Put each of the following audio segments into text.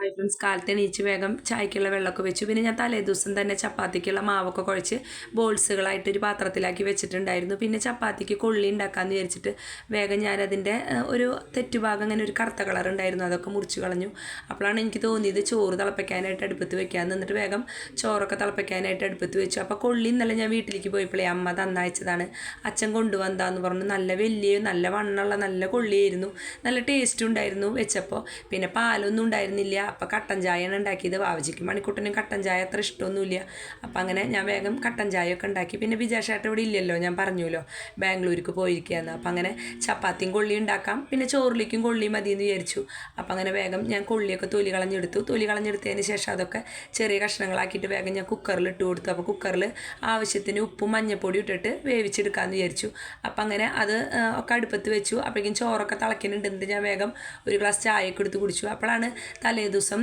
Friends കാലത്ത് എണീച്ച് വേഗം ചായക്കുള്ള വെള്ളമൊക്കെ വെച്ചു. പിന്നെ ഞാൻ തലേ ദിവസം തന്നെ ചപ്പാത്തിക്കുള്ള മാവൊക്കെ കുഴച്ച് ബോൾസുകളായിട്ട് ഒരു പാത്രത്തിലാക്കി വെച്ചിട്ടുണ്ടായിരുന്നു. പിന്നെ ചപ്പാത്തിക്ക് കൊള്ളി ഉണ്ടാക്കാമെന്ന് വിചാരിച്ചിട്ട് വേഗം ഞാനതിന്റെ ഒരു തെറ്റുഭാഗം അങ്ങനെ ഒരു കറുത്ത കളർ ഉണ്ടായിരുന്നു. അതൊക്കെ മുറിച്ച് കളഞ്ഞു. അപ്പോഴാണ് എനിക്ക് തോന്നിയത് ചോറ് തിളപ്പിക്കാനായിട്ട് അടുപ്പത്ത് വെക്കാൻ എന്നിട്ട് വേഗം ചോറൊക്കെ തിളപ്പിക്കാനായിട്ട് അടുപ്പത്ത് വെച്ചു. അപ്പോൾ കൊള്ളി ഇന്നലെ ഞാൻ വീട്ടിലേക്ക് പോയപ്പോഴേ അമ്മ തന്നയച്ചതാണ് അച്ഛൻ കൊണ്ടുവന്നതാന്ന് പറഞ്ഞു. നല്ല വലിയ നല്ല വണ്ണമുള്ള നല്ല കൊള്ളിയായിരുന്നു. നല്ല ടേസ്റ്റ് ഉണ്ടായിരുന്നു വെച്ചപ്പോൾ. പിന്നെ പാലൊന്നും ഉണ്ടായിരുന്നില്ല. അപ്പോൾ കട്ടൻ ചായയാണ് ഉണ്ടാക്കിയത്. വാവജിക്ക് മണിക്കുട്ടനും കട്ടൻ ചായ അത്ര ഇഷ്ടമൊന്നുമില്ല. അപ്പം അങ്ങനെ ഞാൻ വേഗം കട്ടൻ ചായയൊക്കെ ഉണ്ടാക്കി. പിന്നെ വിജയശേട്ടൻ ഇവിടെ ഇല്ലല്ലോ ഞാൻ പറഞ്ഞല്ലോ ബാംഗ്ലൂർക്ക് പോയിരിക്കുകയെന്ന് അപ്പം അങ്ങനെ ചപ്പാത്തിയും കൊള്ളി ഉണ്ടാക്കാം. പിന്നെ ചോറിലേക്കും കൊള്ളി മതി എന്ന് വിചാരിച്ചു. അപ്പം അങ്ങനെ വേഗം ഞാൻ കൊള്ളിയൊക്കെ തൊലി കളഞ്ഞെടുത്തു. തൊലി കളഞ്ഞെടുത്തതിന് ശേഷം അതൊക്കെ ചെറിയ കഷ്ണങ്ങളാക്കിയിട്ട് വേഗം ഞാൻ കുക്കറിൽ ഇട്ട് കൊടുത്തു. അപ്പോൾ കുക്കറിൽ ആവശ്യത്തിന് ഉപ്പും മഞ്ഞപ്പൊടി ഇട്ടിട്ട് വേവിച്ചെടുക്കാമെന്ന് വിചാരിച്ചു. അപ്പം അങ്ങനെ അത് ഒക്കെ അടുപ്പത്ത് വെച്ചു. അപ്പോഴേക്കും ചോറൊക്കെ തിളയ്ക്കുന്നുണ്ട്. എന്നിട്ട് ഞാൻ വേഗം ഒരു ഗ്ലാസ് ചായയൊക്കെ എടുത്ത് കുടിച്ചു. അപ്പോഴാണ് തലേ ദിവസം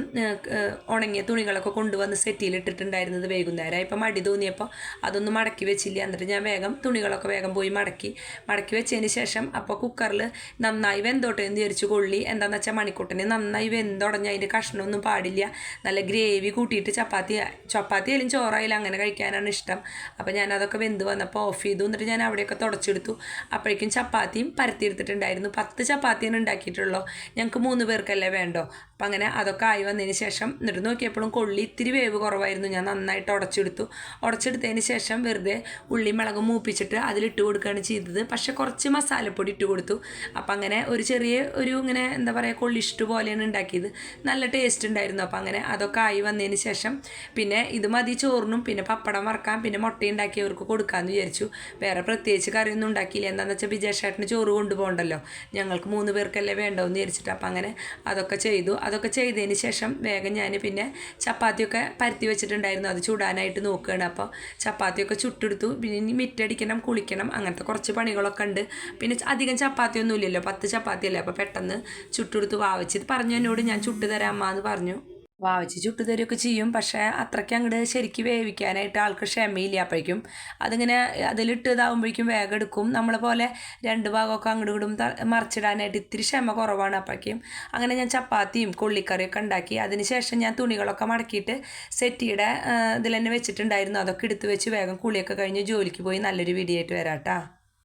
ഉണങ്ങിയ തുണികളൊക്കെ കൊണ്ടുവന്ന് സെറ്റിയിൽ ഇട്ടിട്ടുണ്ടായിരുന്നത് വൈകുന്നേരം. ഇപ്പം മടി തോന്നിയപ്പോൾ അതൊന്നും മടക്കി വെച്ചില്ല. എന്നിട്ട് ഞാൻ വേഗം തുണികളൊക്കെ വേഗം പോയി മടക്കി. മടക്കി വെച്ചതിന് ശേഷം അപ്പോൾ കുക്കറിൽ നന്നായി വെന്തോട്ടെ എന്ന് വിചാരിച്ചു കൊള്ളി. എന്താണെന്ന് വെച്ചാൽ മണിക്കൂട്ടന് നന്നായി വെന്തുടഞ്ഞ് അതിന്റെ കഷ്ണമൊന്നും പാടില്ല. നല്ല ഗ്രേവി കൂട്ടിയിട്ട് ചപ്പാത്തി ചപ്പാത്തി ആയാലും ചോറായാലും അങ്ങനെ കഴിക്കാനാണ് ഇഷ്ടം. അപ്പോൾ ഞാൻ അതൊക്കെ വെന്ത് വന്നപ്പോൾ ഓഫ് ചെയ്തു. എന്നിട്ട് ഞാൻ അവിടെയൊക്കെ തുടച്ചെടുത്തു. അപ്പോഴേക്കും ചപ്പാത്തിയും പരത്തിയെടുത്തിട്ടുണ്ടായിരുന്നു. പത്ത് ചപ്പാത്തിയാണ് ഉണ്ടാക്കിയിട്ടുള്ളൂ. ഞങ്ങൾക്ക് മൂന്ന് പേർക്കല്ലേ വേണ്ടോ? അപ്പം അങ്ങനെ അതൊക്കെ ആയി വന്നതിന് ശേഷം എന്നിട്ട് നോക്കിയപ്പോഴും കൊള്ളി ഇത്തിരി വേവ് കുറവായിരുന്നു. ഞാൻ നന്നായിട്ട് ഉടച്ചെടുത്തു. ഉടച്ചെടുത്തതിന് ശേഷം വെറുതെ ഉള്ളി മുളകും മൂപ്പിച്ചിട്ട് അതിലിട്ട് കൊടുക്കുകയാണ് ചെയ്തത്. പക്ഷേ കുറച്ച് മസാലപ്പൊടി ഇട്ട് കൊടുത്തു. അപ്പം അങ്ങനെ ഒരു ചെറിയ ഒരു ഇങ്ങനെ എന്താ പറയുക കൊള്ളിഷ്ടു പോലെയാണ് ഉണ്ടാക്കിയത്. നല്ല ടേസ്റ്റ് ഉണ്ടായിരുന്നു. അപ്പം അങ്ങനെ അതൊക്കെ ആയി വന്നതിന് ശേഷം പിന്നെ ഇത് മതി ചോറിനും പിന്നെ പപ്പടം വറക്കാം പിന്നെ മുട്ട ഉണ്ടാക്കിയവർക്ക് കൊടുക്കാമെന്ന് വിചാരിച്ചു. വേറെ പ്രത്യേകിച്ച് കറിയൊന്നും ഉണ്ടാക്കിയില്ല. എന്താണെന്ന് വെച്ചാൽ വിജയശേട്ടന് ചോറ് കൊണ്ടുപോകണ്ടല്ലോ. ഞങ്ങൾക്ക് മൂന്ന് പേർക്കല്ലേ വേണ്ടോ എന്ന് വിചാരിച്ചിട്ട് അപ്പം അങ്ങനെ അതൊക്കെ ചെയ്തു. അതൊക്കെ ചെയ്തതിന് ശേഷം വേഗം ഞാൻ പിന്നെ ചപ്പാത്തിയൊക്കെ പരത്തി വെച്ചിട്ടുണ്ടായിരുന്നു. അത് ചൂടാനായിട്ട് നോക്കുകയാണ്. അപ്പോൾ ചപ്പാത്തിയൊക്കെ ചുട്ടെടുത്തു. പിന്നെ ഇനി മിറ്റടിക്കണം കുളിക്കണം അങ്ങനത്തെ കുറച്ച് പണികളൊക്കെ ഉണ്ട്. പിന്നെ അധികം ചപ്പാത്തിയൊന്നും ഇല്ലല്ലോ പത്ത് ചപ്പാത്തിയല്ലേ? അപ്പോൾ പെട്ടെന്ന് ചുട്ടെടുത്ത് വാവച്ച്. പറഞ്ഞു എന്നോട് ഞാൻ ചുട്ടു തരാം അമ്മ എന്ന് പറഞ്ഞു. വാവച്ച് ചുട്ടു ചെയ്യും. പക്ഷേ അത്രയ്ക്ക് അങ്ങോട്ട് ശരിക്ക് വേവിക്കാനായിട്ട് ആൾക്ക് ക്ഷമയില്ല അപ്പോഴേക്കും അതിങ്ങനെ അതിലിട്ട് ഇതാകുമ്പോഴേക്കും വേഗം എടുക്കും. നമ്മളെ പോലെ രണ്ട് ഭാഗമൊക്കെ അങ്ങോട്ടും ഇങ്ങോട്ടും മറിച്ചിടാനായിട്ട് ഇത്തിരി ക്ഷമ കുറവാണ് അപ്പോഴേക്കും. അങ്ങനെ ഞാൻ ചപ്പാത്തിയും കൊള്ളിക്കറിയൊക്കെ ഉണ്ടാക്കി. അതിന് ശേഷം ഞാൻ തുണികളൊക്കെ മടക്കിയിട്ട് സെറ്റിയുടെ ഇതിൽ തന്നെ വെച്ചിട്ടുണ്ടായിരുന്നു. അതൊക്കെ എടുത്ത് വെച്ച് വേഗം കുളിയൊക്കെ കഴിഞ്ഞ് ജോലിക്ക് പോയി നല്ലൊരു വീഡിയോ ആയിട്ട് വരാം